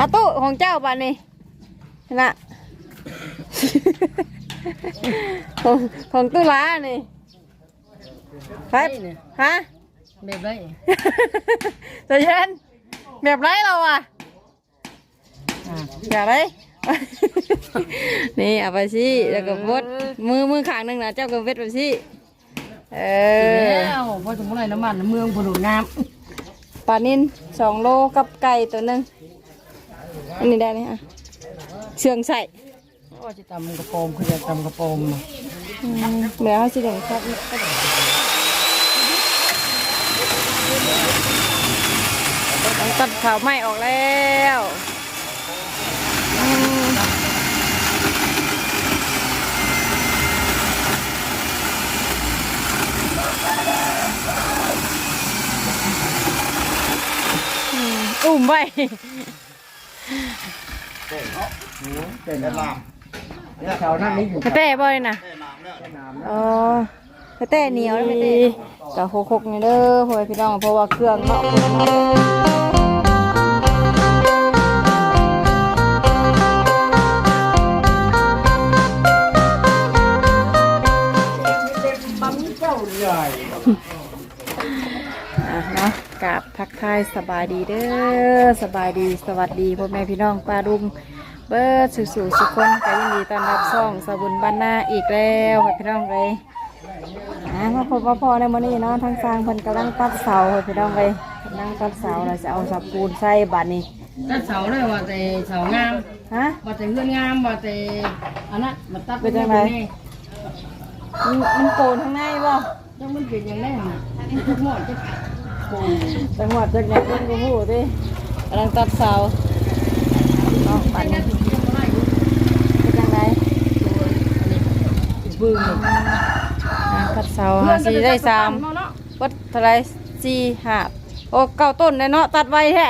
อาตู้ของเจ้าบ้านนี่น่ะของของตู้ล้านี่ไปนี่เนี่ยฮะ แบบไรใจเย็นแบบไรเราอะอ่าแบบไรนี่เอาไปสิแล้วก็วดมือมือข้างหนึงนะเจ้าก็เวทไปสิเออแล้วพอสมมติไรน้ำมันเมืองผลุงามปลานินสองโลกับไก่ตัวหนึง อันนี้ได้ไหมอะเชืองใส่ว่าจะตำกระโปรงคือจะตำกระโปรงมาอืมเดี๋ยวเขาสิเดี๋ยวครับต้องตัดขาวไหม้ออกแล้วอืม อืมอุ้มไว้เป็นลามแถวนั้นนี่อยู่กระเต้บ่อยนะอ๋อกระเต้เหนียวแล้วกระเต้กะหกๆนี่เด้อพ่อแม่พี่น้องเพราะว่าเครื่องเนาะเพิ่นเนาะ อะเนาะกราบทักทายสบายดีเด้อสบายดีสวัสดีพ่อแม่พี่น้องป้าดุงเบิร์ดสู่สู่สุกคนก็ยินดีต้อนรับซ่องสบุญบ้านนาอีกแล้วพ่อพี่น้องเลยอะมาพบมาพอในมื้อนี้เนาะทั้งสร้างเพิ่นกำลังตัดเสาพ่อพี่น้องเลยกำลังตัดเสาเราจะเอาสับปูนใส่บัดนี้ตัดเสาเลยว่าแต่เสางามฮะว่าแต่เพื่อนงามว่าแต่อันนั้นมาตัดเป็นจังไงมันมันโกนข้างในบ่จังมันเป็นอย่างนั้นทุกหมดจะโปง จังหวัดจังหวัดเพิ่นก็ฮู้ติกำลังตัดเสาเนาะบัดนี้เป็นจังไดบึ้งอะตัดเสาหาสีได้สามเนาะวัดเท่าไรสี่ห้าโอ้เก้าต้นเลยเนาะตัดไว้แท้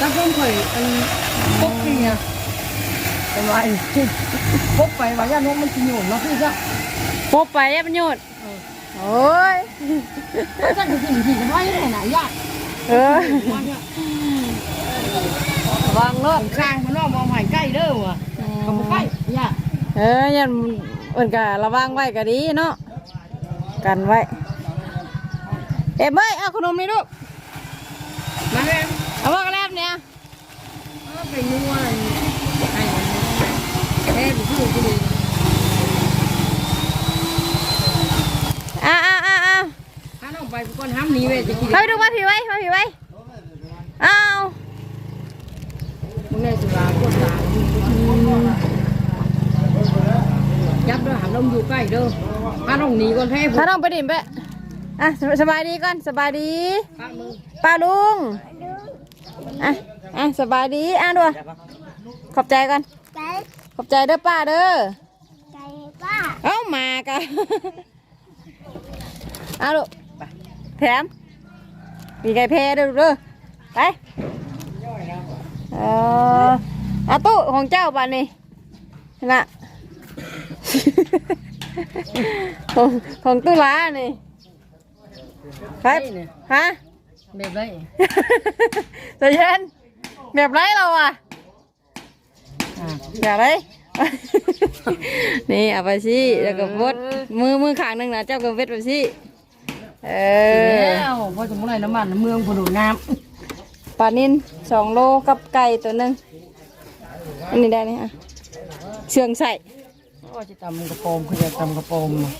ตัดเพิ่มข่อยอันพกนี่ไงไปไว้พกไปว่าย่านกมันกินอยู่เนาะพี่จ้ะปบไปแล้วประโยชน์ โอ้ยถ้าจะกินที่จะไว้ไหนไหนยากเออวางรถข้างมันนอกมองหายใกล้เด้อว่ะเขาบ่ใกล้ยากเออยันเอินกะระวังไว้ก็ดีเนาะกันไว้เอ็มเอ้ยเอาขนมนี่ลูกมาแม่เอาว่ากระแลบเนี่ยไปนวดให้แม่ไปพูดก็ดี อ้าวอ้าวอ้าวอ้าว ถ้าน้อง ไปก่อนห้ามหนีเว้ยจะกินเฮ้ยดูมาผีไว้มาผีไว้อ้าวมึงได้สุราโคตรตายับเด้อหามลมอยู่ใกล้เด้อถ้าน้องหนีก่อนแพ้ผมถ้าน้องไปดิ่มไปอะสสบายดีก่อนสบายดีปากมือป้าลุงอะอะสบายดีอะด้วยขอบใจก่อนใจขอบใจเด้อป้าเด้อใจป้าเอ้ามากัน เอาลูก แถม มีไก่แพ้เด้อลูกเด้อไปเอออาตู้ของเจ้าบ้านนี่น่ะของของตู้ล้านี่ไปนี่เนี่ยฮะแบบไรใจเย็นแบบไรเราอะอ่าแบบไรนี่เอาไปสิแล้วก็วดมือมือข้างหนึงนะเจ้าก็เวทไปสิ เออแล้วพอสมมติไรน้ำมันเมืองผลุงามปลานินสองโลกับไก่ตัวหนึ่งอันนี้ได้ไหมอะเชืองใส่ว่าจะตำกระโปรงคือจะตำกระโปรงมา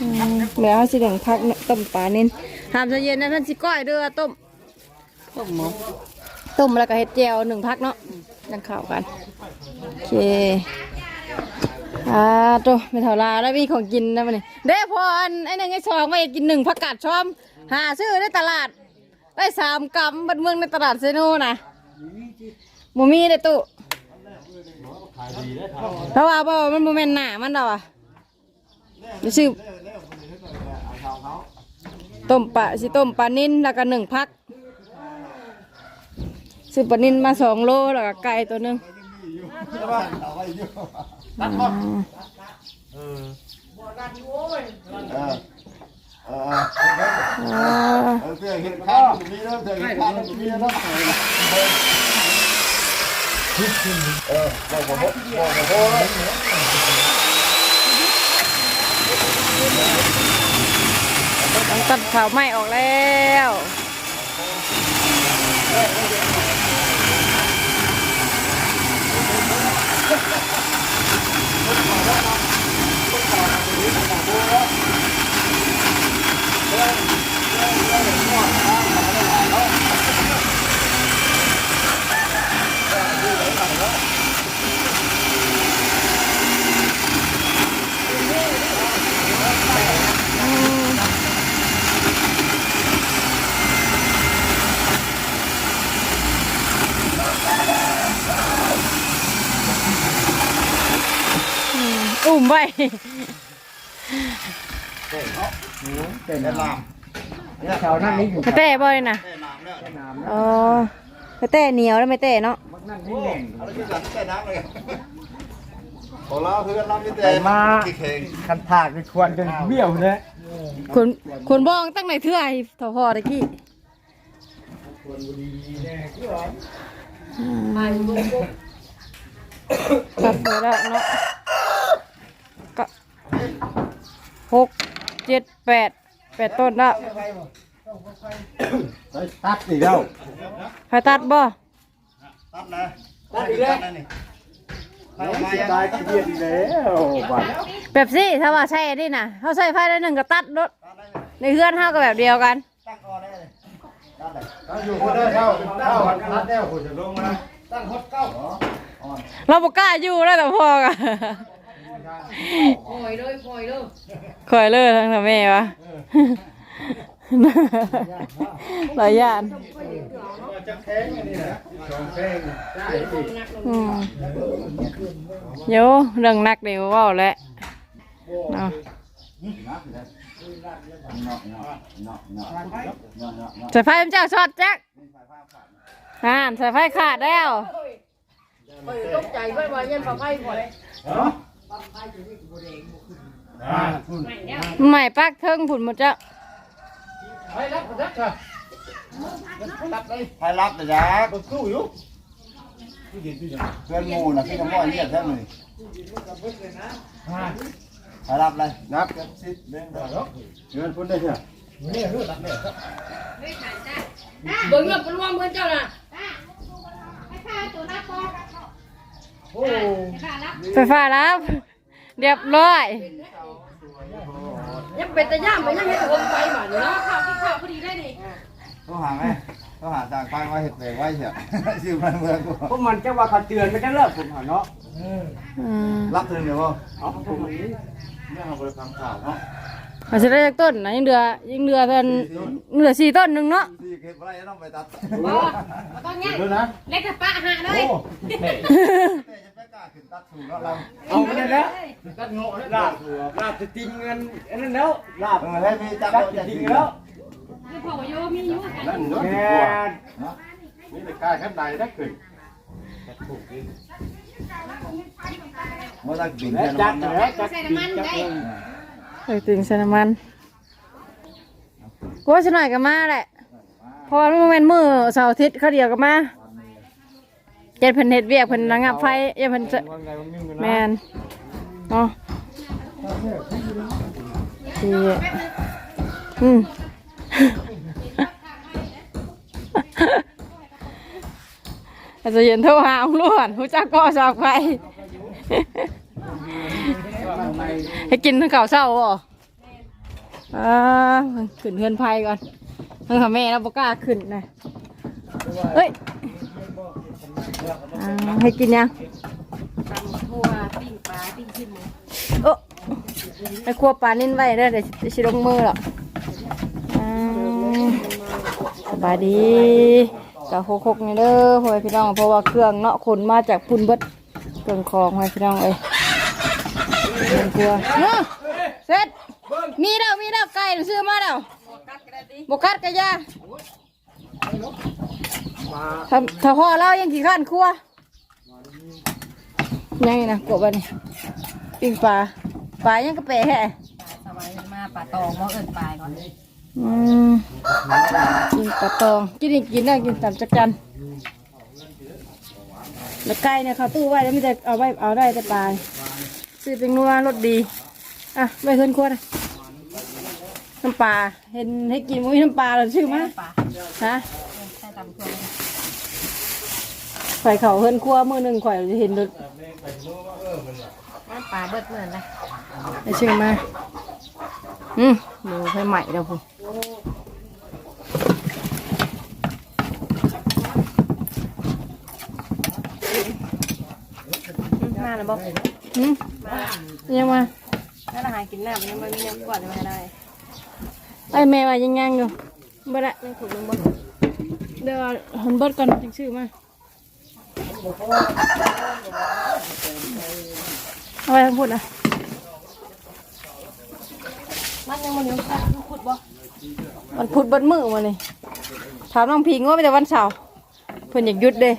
อืมเดี๋ยวเขาสิเดี๋ยวพักต้มปลานินหามใจเย็นนะท่านสิก้อยเด้อต้ม ต้มหมูต้มแล้วก็เห็ดเจียวหนึ่งพักเนาะดังข่าวกัน โอเค อ่าตัวไม่เท่าไรแล้วมีของกินนะมันนี่เด้พออันไอ้นั่นไอ้สองไปกินหนึ่งผักกาดชอม หาซื้อในตลาด ได้สามกำบัดเมืองในตลาดเซโนนะหมูมีได้ตู้เพราะว่าบ่มันโมเมนหนามันดอกอะเดี๋ยวซื้อต้มปลาสิต้มปลานิ่นแล้วก็หนึ่งพักซื้อปลานินมาสองโลแล้วก็ไก่ตัวหนึง อืมเออออ่าเออเอเห็นข้าวตรงนี้แล้วเพื่อเห็นข้าวตรงนี้แล้วเออบอกบอกบอกบอกเลยต้องตัดเผาไหม้ออกแล้ว อุ่ มไว้เป็นน้ำแล้วแถวนั้นนี่อยู่ไม่เต้บ่เลยนะแม่น้ำเนี่ยน้ำอ๋อไม่เต้เหนียวแล้วไม่เต้เนาะมักนั่นนี่แหล่งอะไรที่สั่งแค่น้ำเลยของเราคือน้ำนี่แต่ไปมาที่เข่งคันถากนี่ควรจนเบี้ยวเลยคุณคุณบ้องตั้งไหนเทื่อไอ้ทอพอตะกี้ครับเดี๋ยวแล้วเนาะก็ หกเจ็ดแปดแปดต้นแล้วตัดอีกแล้วใครตัดบ่ตัดนะตัดอีกแล้วนี่เอามาเสียยังดายขี้เกียจอีกแล้วบัดแบบสิถ้าว่าใช่ดิน่ะเขาใส่ไฟได้หนึ่งก็ตัดรถตัดได้เลยในเฮือนเท่ากับแบบเดียวกันตั้งคอได้เลยตัดเลยถ้าอยู่คนได้เท่าเท่ากันตัดแล้วคุณจะลงมาตั้งฮอตเก้าเราบอกกล้าอยู่แล้วแต่พอกัน ปล่อยเลยปล่อยเลยคอยเลิกทั้งทำแม่วะ หลายอย่างจะแข็งอันนี้นะสองแข็งได้สิอืมเดี๋ยวเรื่องนักเดี๋ยวเว่าแหล้วเนาะสายไฟมันเจ้าช็อตแจ็คอ่านสายไฟขาดแล้ว ปล่อยตกใจเพื่อนว่ายันปลาไฟปล่อยอ่าคุณ ใหม่ปักเทิงผุนหมดจ้ะไปรับรับค่ะให้รับแต่ยักบ่สู้อยู่เพื่อนมูนะพี่น้องว่าเรียกแท้เลยอ่าให้รับเลยนับกันสิบเบ้งดอกเงินพุ่นได้เถอะนี่รู้ตัดเนี่ยเบิ่งเงินเป็นว่าเพื่อนเจ้าน่ะโอ้ ไฟฟ้ารับเรียบร้อยยังเป็นตะย่ามไปยังให้คนไปหมาเนาะข้าวที่ข้าวพอดีได้ดิต้องหาไหมต้องหาต่างไปไว้เห็ดเบรกไว้เถอะชื่อมันเมืองกูพวกมันจะว่าเขาเตือนไม่ได้เลิกผมหาเนาะอืมรับถึงเดี๋ยวเอาผมนี้เรื่องเราไปฟังข่าวเนาะมันจะได้จากต้นนะยังเดือยังเดือกันเหลือสี่ต้นหนึ่งเนาะ ที่เก็บไว้ต้องไปตัดบ่บ่ต้องแง่ดูนะเล็กกับป้าหาเลยโอ้แต่จะไม่กล้าขึ้นตัดถูกแล้วเราเอาไปเลยนะตัดโง่ลาบลาบจะติงเงินอันนั้นแล้วลาบเออให้มีจักตัดรจะจะติทิ้งงแล้แล้ววคือพ่อโยมีอยู่นั่นเนาะแม่นี่แต่กล้าขั้นใดได้ขึ้นเมื่อตะกินแล้เนี่วยจัดมันแล้วจัดติงจัดเงินไอ้ติงใส่น้ำมันกูว่าฉันหน่อยก็มาแหละ เพอมันเป็นมือเสาร์อาทิตย์เขาเดียวก็มาเจ็ดเพิ่นเฮ็ดเวียกเพิ่นระงับไฟเอ้ยเพิ่นจะว่าไงมันมีเงินแมนเนาะดีอืมอาจจะเย็นเท่าหาองล้วนหูจักก็ชอบไปให้กินทั้งเก่าวเศร้าบ่อ่าขึ้นเฮือนไฟก่อน ทั้งกับแม่แล้วบกล้าขึ้นนะเฮ้ยอ่าให้กินยังหัวปิ้งปลาปิ้งชิ้นหมูโอ้ไอ้ครัวปลานิ่นไว้เด้อเดี๋ยวสิสิลงมือหรอกอ่าสบายดีกับโคกๆนี่เด้อพ่อแม่พี่น้องเพราะว่าเครื่องเนาะขนมาจากพุ่นเบิดเครื่องคองพ่อแม่พี่น้องเอ้ยเรื่องครัวเนาะเสร็จมีแล้วมีแล้วไก่น่ะซื้อมาแล้ว บกัดกระยาถ้าถ้าพ่อเรายังขี่ข้านครัวยังไงนะกบอันนี้ปิ้งปลาปลายังกระเปะแฮะสบายมาปลาตองว่าเอิญปลายก่อนอืมกินปลาตองกินอีกกินได้กินตามจักจันแล้วไก่เนี่ยเขาตู้ไว้แล้วไมแต่ได้เอาไว้เอาได้แต่ปลายซื้อเป็นนัวรสดีอะไปขึ้นครัวนะ น้ำปลาเห็นให้กินมุ้ยน้ำปลาเราชื่อมาปลาฮะใส่ตำเครื่องข่อยเขาเฮินครัวมือหนึ่งข่อยเห็นรถน้ำปลาเบิดเหมือนนะได้ชื่อมาอืมดูให้ใหม่แล้วพุ่นมาแล้วบอกอืมยังมา ถ้าอาหารกินน้ำยังไม่มีน้ำก่อนไม่ได้ ไอ้แม่ว่ายังยังอยู่บ่ได้ยังขุดลงบ่เดี๋ยวหันเบิดก่อนจังชื่อมาเอาไปทั้งพูดอะมันยังมันยังขุดบ่วันพุธเบิดมือมานี่ถามน้องพิงว่าไม่แต่วันเสาร์เพิ่นอยากหยุดเด้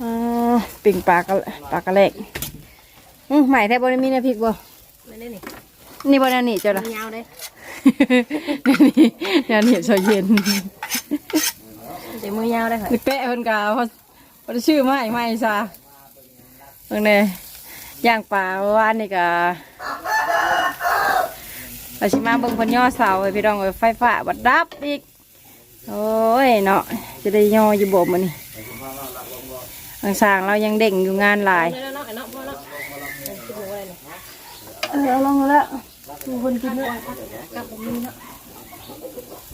อ่าปิ่งปลากระปลากระแลกอือใหม่แท้บ่ได้มีในพริกบ่ไม่ได้นี่ นี่บ่ได้นี่เจ้าล่ะยาวเลยนี่ยานเห็นเช้าเย็นเดี๋ยวมือยาวได้ค่ะนี่เป๊ะเพิ่นกาเพราะเพราะชื่อไม่ไม่ซะเบิ่งเด้ย่างปลาเมื่อวานนี่ก็เราชิมาเบิ่งเพิ่นย่อเสาไว้พี่น้องเอ้ยไฟฟ้าบัดดับอีกโอ้ยเนาะจะได้ย่ออยู่บ่มื้อนี้ทางสร้างเรายังเด่งอยู่งานหลายเนาะเนาะพ่อเนาะคิดดูว่าเนี่ยเออเอาลงมาแล้ว มีคนกินด้วยกับผมนี่เนาะ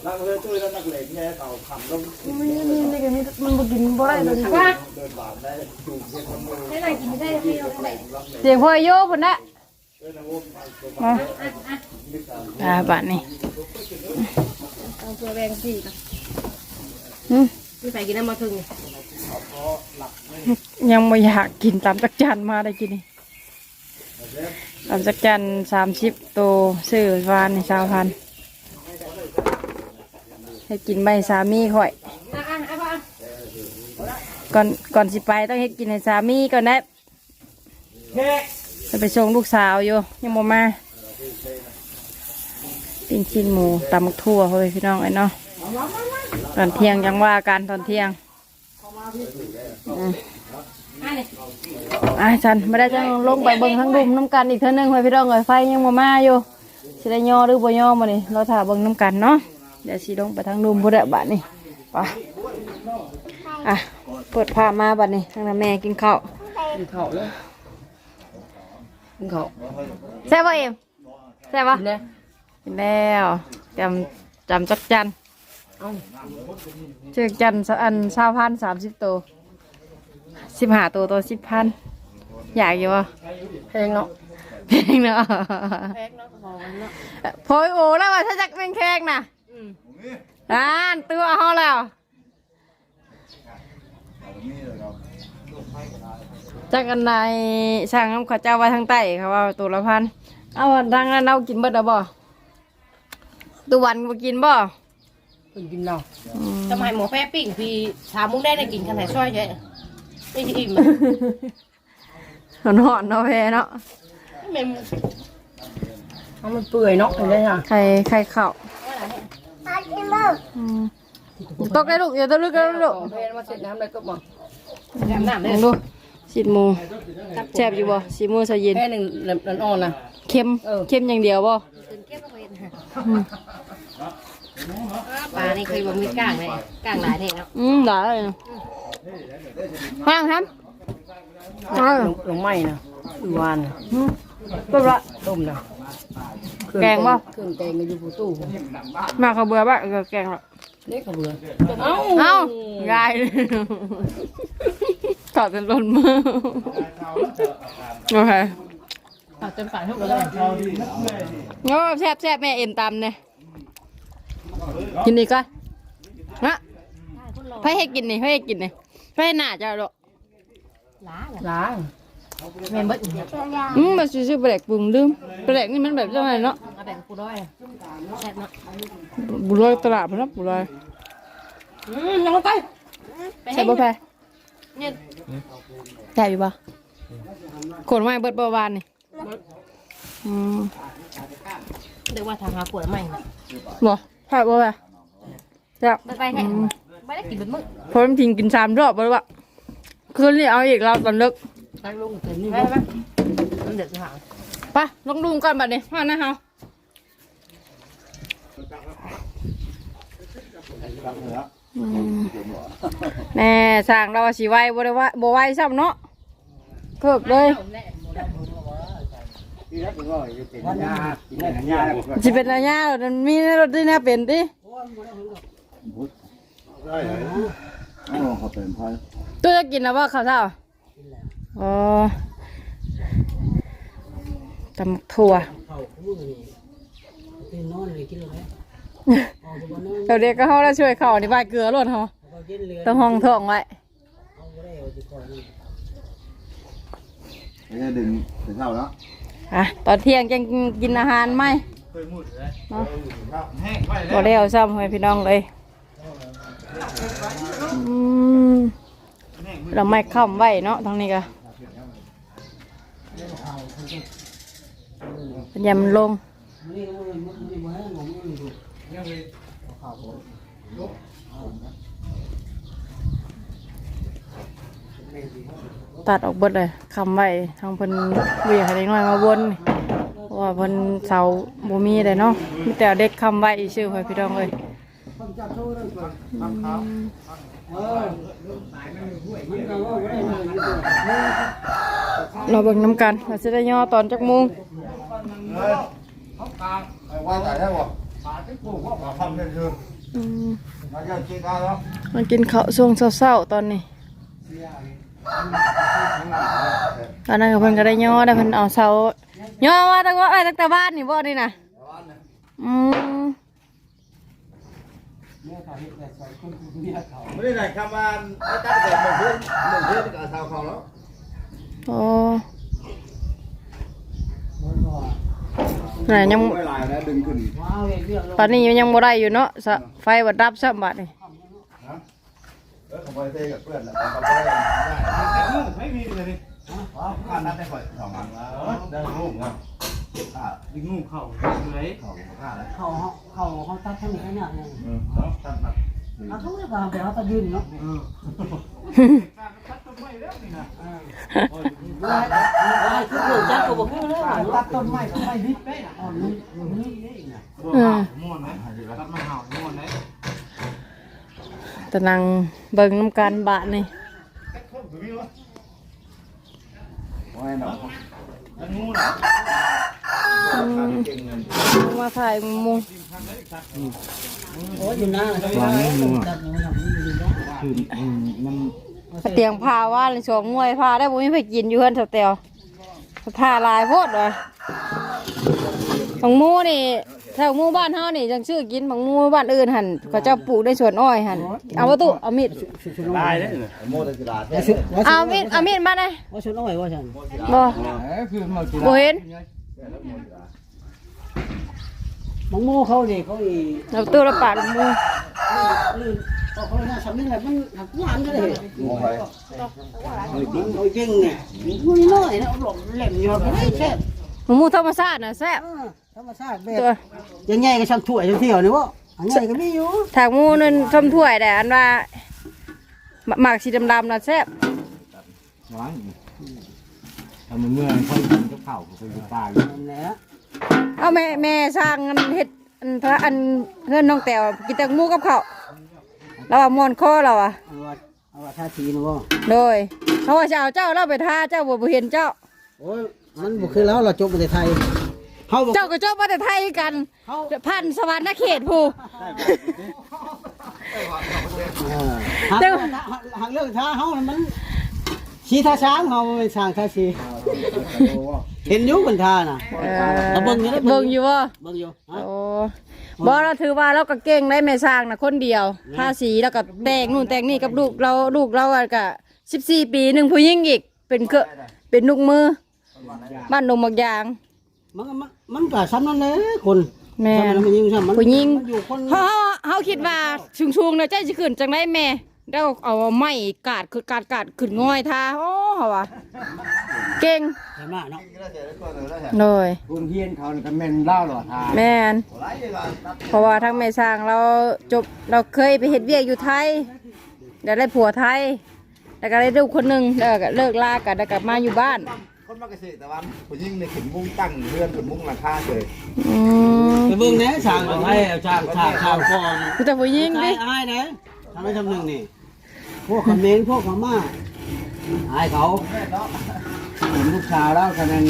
นักเรียนช่วยแล้วนักเลงแง่เต่าขำลงมันนี่นี่ก็นี่มันบ่กินบ่ได้เลยว่าเดินบาดได้ถูกเพื่อนคนมือให้นายกินไม่ได้พี่เอาไปเสียงพ่อโยพุ่นนะมาอ่าบัดนี้เอาตัวแบงสี่กันอืมพี่ไปกินน้ำมาถึงยังไม่อยากกินตามจักจันมาได้กินนี่ ตามจักจันสามสิบโตวซื้อวานชาวพันให้กินใบสามีข่อย ก่อนก่อนสิไปต้องให้กินให้สามีก่อนนะจะไปส่งลูกสาวอยู่ยังบ่มาปิ้งชิ้นหมูตำมักทั่วเฮ้ยพี่น้องไอ้เนาะตอนเที่ยงยังว่ากันตอนเที่ยง อืมอะนี่อะฉันไม่ได้จะลงไปเบิ่งทั้งดุมน้ำกันอีกเท่านึงเฮ้ยพี่น้องเอ้ยไฟยังบ่มาอยู่สิได้ย่อหรือบ่ย่อมานี่เราถ่าเบิ่งน้ำกันเนาะเดี๋ยวสิลงไปทางดุมบ่ได้บัดนี่ไปอะเปิดผ้ามาบัดนี้ทางนั้นแม่กินข้าวกินข้าวเลยกินข้าวแซ่บป่ะเอ็มแซ่บป่ะกินแล้วกินแล้วจำจำจักจันเอ้าเชือกจันสะอันสาวพันสามสิบตัว สิบห้าตัวตัวสิบพันอยากอยู่ป่ะแพงเนาะเพลงเนาะแบงเนาะของมันเนาะพอยโอ้แล้วว่าถ้าจักเป็นแขกน่ะอืมอ่านตัวเขาแล้วจากกันในสั่งน้ำข้าวเจ้าไว้ทางใต้เขาว่าตัวละพันเอาทางนั้นเอากินเบิดแล้วบ่ตัววันบ่กินบ่เพิ่นกินเหล้าสมัยหมูแพ้ปิ้งพี่ชามุ้งได้ได้กินกันแต่ช่วยเฉยไม่ อิ่มหอนหอนๆเนาะแพ้เนาะเมมเอามันเปื่อยเนาะเห็นไหมอะไข่ไข่ข้าวอาชิมออืมตกได้ลูกอย่าตกลึกได้ลูกของแพงมาเสร็จน้ำเลยก็บอกน้ำน้ำลเลยองดูสีหมูแซ่บอยู่บ่สีหมูสะเย็นแค่หนึ่งน้ำอ่อนนะเค็มเออเค็มอย่างเดียวบ่ตื่นเก็บเอาไว้นะปลานี่เคยบอกมีก้างเลยก้างหลายเท่เนาะอืมได้เลยนะ ห้างครับเออลงลงไหม้นะอีวานน่ะอืมก็ละต้มนะแกงบ่เครื่องแกงก็อยู่ประตูมาเขาวเบื่อบ้าก็แกงละนี่ก็เบื่อเอ้าเอ้าง่ายเลยถอดเป็นต้นมือโอเคปลาเต็มปากทุกคนเลยโอ้แซ่บแซ่บแม่เอ็นตำเนี่ยกินอีกก่อนนะให้ให้กินนี่ให้ให้กินนี่ ให้หน้าเจ้าดอกล้าล้างเมมเบิดอีกเนี่ยอืมมันซื้อๆแปลกปรุงลืมแปลกนี่มันแบบจังไงเนาะเอาแบ่งกูด้วยแซ่บเนาะบุรอยตลาดพนักบุรอยอืมยังลงไปไปใส่บ่แพ้เนี่ยใส่อยู่บ่ขนไม้เบิดเบาหวานนี่อืมเรียกว่าทางหาปวดใหม่นะบ่ผักบ่ล่ะจ้ะไปไปแค่ ไม่ได้กินเป็นมื้อเพราะมันทิ้งกินสามรอบบ่รู้ว่าคืนนี้เอาอีกเราตอนเลิกตั้งลงเต็มนี่ไปไปมันเดือดหางไปลองดูก่อนบัดนี้มานะเฮารับเหนือแน่สร้างเราว่าสิไหวบ่ได้ว่าบ่ไหวซ้ำเนาะเพิกเลยที่รับก็อยู่เป็นยากินได้ยาแล้วก็สิเป็นระยะแล้วมันมีในรถด้วยนะเป็นติ ได้เลยโอ้เขาเป็นพายตัวจะกินแล้วบ่ข้าวเช้าอ๋อตำบักถั่วเขาคู่นี่เป็นนอนเลยกินเลยออกมานั่งเดี๋ยวเด็กก็เฮาแล้วช่วยเขานี่บายเกลือรถเฮาเขากินเรือต้องห้องท้องไว้เอาไว้เอาดีกว่านี่ไม่ได้ดึงถึงเท่าแล้วอะตอนเที่ยงยังกินอาหารไหมเคยมุดเลยเนาะแห้งไปบ่ได้เอาซ้ำให้พี่น้องเลยอืม เราไม่ค้ำไว้เนาะทางนี้ก็ยายามลงตัดออกเบิดเลยคำไว้ทางเพิ่นเบียให้เด็กน้อยมาวนว่าเพิ่นเสาบ่มีเลยเนาะมีแต่เด็กคำไว้ชื่อให้พี่น้องเลย คนจับโซ่ได้ก่อนเออมันก็ว่าไว้เลยเราเบิ่งน้ำกันว่าจะได้ย่อตอนจักโมุงว่าแต่ได้บ่ปลาที่ปลูกว่าปลาพันธุ์คือมาเยอะจริงกันแล้วมันกินข้าวช่วงเช้าๆตอนนี้ตอนนั้นก็เพิ่นก็ได้ย่อได้เพิ่นเอาเสาย่อว่าตั้งว่าไอ้ตั้งแต่บ้านนี่บ่นี่นะอืม ไม่ได้ไหนคำว่าไม่ตั้งแต่หนึ่งเดือนหนึ่งเดือนก็เท่าเขาแล้วโอ้ไหนยังไม่ลายนะดึงขึ้นว้าวเรื่องตอนนี้ยังบ่ได้อยู่เนาะสะไฟบัดดับซ้ำบัดนี่เออผมไปเตะกับเพื่อนแล้วก็ไปได้ไม่มีเลยนี่อ๋อข้านัดได้ก่อนสองอันแล้วได้ลูกครั อ่าดึงงูเข่าเลยเขาข้าแล้วเขาเขาเขาตัดทั้งนี้เนี่ยเนี่ยออแล้วท่านนัดเอาทุกอย่างไปเอาตะยืนเนาะตัดต้นไม้แล้วนี่นะลายลายคือเกิดจากตัวพวกนี้ตัดต้นไม้ต้นไม้ดิบได้อ่อนี่นี่นี่นะอืมม่วนนะตัดมาเห่าม่วนนะตะนังเบิ่งน้ำกันบาดนี่ว่าไงหนอตั ดงูนะเก่งเงินมาถ่ายมุงโอ้ยอยู่นะตัดอยู่ทำนี่อยู่นะคือมันเตียงพาว่าเลยสองมวยพาได้บุ้ยไปกินอยู่เพื่อนสเตียวพาลายโพดเลยของมูนี่ แถวหมู่บ้านเฮานี่จังชื่อกินบางหมู่บ้านอื่นหั่นเขาเจ้าปลูกในสวนอ้อยหั่นเอาวัตถุเอามีดตายเลยโมดกีฬาเอามีดเอามีดมาเลยว่าชุดน้อยว่าฉันบ่คือมากินบ่เห็นมังโม่เขาเนี่ยเขาอีเอาตู้ละปาดหมูลื่นก็เขาน่าสำนึกอะไรมันหักหวานก็เลยโมไปมันโอ้ยเก่งเนี่ยมันน้อยนะหล่มแหลมอยู่ก็ได้แซ่บหมูธรรมชาติน่ะแซ่บ ธรรมชาติแบตัวบยังไงก็ช่างถ้วยช่างเที่ยวนี่วะอันนี้ก็มีอยู่ถากหมูนั่นทำถ้วยแต่อันว่าหมากสีดำๆน่ะแซ่บหวานทำเมื่อค่อยกินกับข้าวก็ไปตายนั่นแหละเอาแม่แม่สร้างอันเฮ็ดอันพระอันเพื่อนน้องแต้วกินแต่หมูกับข้าวเราว่ามวนคอเราอะเอาว่าเอาว่าท่าทีนะวะโดยเขาว่าจะเอาเจ้าเราไปท่าเจ้าบ่บ่เห็นเจ้าโอ้ยมันบุคือแล้วเราจบประเทศไทย เขาบอกเจ้าก็เจ้ามาแต่ไทยกันเขาพันสวรรค์เขตผู้หักเรื่องหักเรื่องท่าเขามันชีท่าช้างเขาเป็นช้างท่าชีเห็นอยู่เป็นท่าน่ะเอเอาเบิ่งอยู่ได้เบิ่เบิ่งงออยู่ยู่บ่เบิ่งอยู่ฮะ โอ้บ่เราถือว่าเราก็เก่งได้แม่สร้างน่ะคนเดียวทาสีแล้วก็แต่งนู่นแต่งนี่กับลูกเราลูกเราอะก็14 ปีหนึงผู้หญิงอีกเป็นเครือเป็นลูกมือบ้านดงบักยาง มันมันมันก็ซ้ำนั่นแหละคนแม่ ซ้ำนั่นมันยิงซ้ำมันผู้หญิง มันอยู่คนเฮาเฮาคิดว่าชุงๆเนาะใจสิขึ้นจังไดแม่แล้วเอาไม้กาดคือกาดกาดขึ้นง่อยท่าโอ้เฮาว่าเก่งใช่มากเนาะกินแล้วเสียได้ตัวหนึ่งแล้วแหละโดยคุณเฮียนเขานี่ก็แม่นเล่าหรอทาแม่นไรเลยล่ะนับเพราะว่าทั้งแม่ช่างเราจบเราเคยไปเฮ็ดเวียกอยู่ไทยเดี๋ยวได้ผัวไทยแล้วก็ได้ลูกคนหนึ่งแล้วก็เลิกลากันแล้วกลับมาอยู่บ้านคน มาเกษตรแต่วันผู้ยิ่งในขึ้นมุ้งตั้งเรือนขึ้นมุ้งหลังคาเฉยอืมไปเบิ่งแหน่ช่างเอาให้เอาช่างช่างช่างก่อนคือแต่ผู้หญิงดิอายนะทำให้ทำหนึ่งนี่ พวกคอมเมนต์พวกพม่าอายเขาเห็นลูกชาวแล้วคะแนน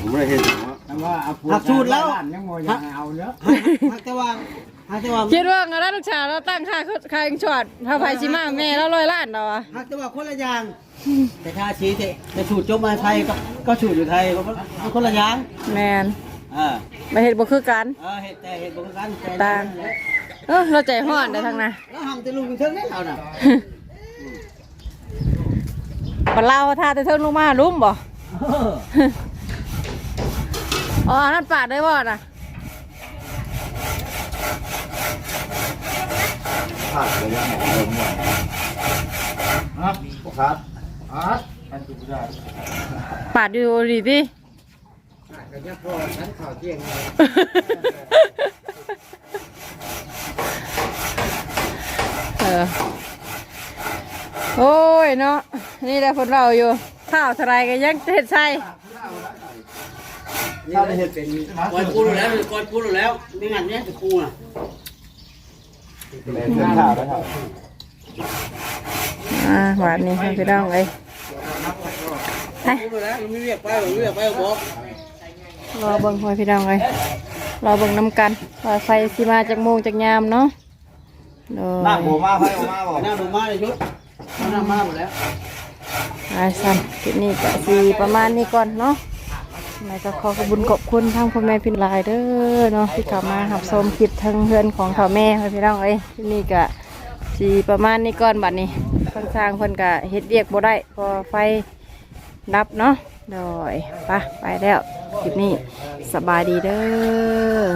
ผมไม่เห็นคำว่าเอาผัวหักสูตรแล้วบ้านยังโมยังให้เอาเนาะฮักแต่ว่าฮักแต่ว่าคิดว่าเงินลูกชายเราตั้งค่าค่าอิงช็อตถ้าไฟชิมาแม่เราร้อยล้านเราอะฮักแต่ว่าคนละอย่าง แต่ถ้าชี้แต่แต่สูตรจบมาไทยก็ก็สูตรอยู่ไทยก็มันคนละอย่างแมนเออไม่เห็นบ่คือกันเออเห็ดแต่เห็ดบ่คือกันแต่ต่างเออเราใจห้อนได้ทั้งนั้นแล้วทำแต่ลูกอยู่เท่านั้นเอาน่ะบัดเราทาแต่เทิงลงมาลุ่มบ่เอออ๋ออันนั่นปาดได้บ่น่ะขาดเลยยังไงลงหน่อย ฮะขาดขาดอันตุกได้ปาดอยู่ดีดิก็จะพอฉันข่าวเที่ยงเออโอ้ยเนาะนี่แหละคนเราอยู่ข้าวเทลายกันยังเห็ดใช่ถ้าไปเห็ดเป็นก้อยปูแล้วก้อยปูแล้วไม่งั้นเนี่ยจะปูน่ะเป็นเส้นขาดแล้วครับ อ่าหวานนี่ให้พี่น้องเลยไปปูแล้วมันไม่เรียกไปหรอกเรียกไปบอกรอเบิ่งให้พี่น้องเลยรอเบิ่งน้ำกันว่าไฟสิมาจากโมงจากยามเนาะโดนั่งยโบมาไฟโบมาบอกหน้าลงมาเลยชุดหน้ามาหมดแล้วไอ้สันคลิปนี้ก็สีประมาณนี้ก่อนเนาะแม่ก็ขอขอบคุญขอบคุณทั้งพ่อแม่พี่หลายเด้อเนาะที่เข้ามาหับชมคลิปทั้งเพื่อนของพ่อแม่ให้พี่น้องเอ้ยคลิปนี้ก็สีประมาณนี้ก่อนบัดนี้ คนสร้างคนก็เฮ็ดเรียกบ่ได้พอไฟดับเนาะโดยไปไปแล้วคลิปนี้สบายดีเด้อ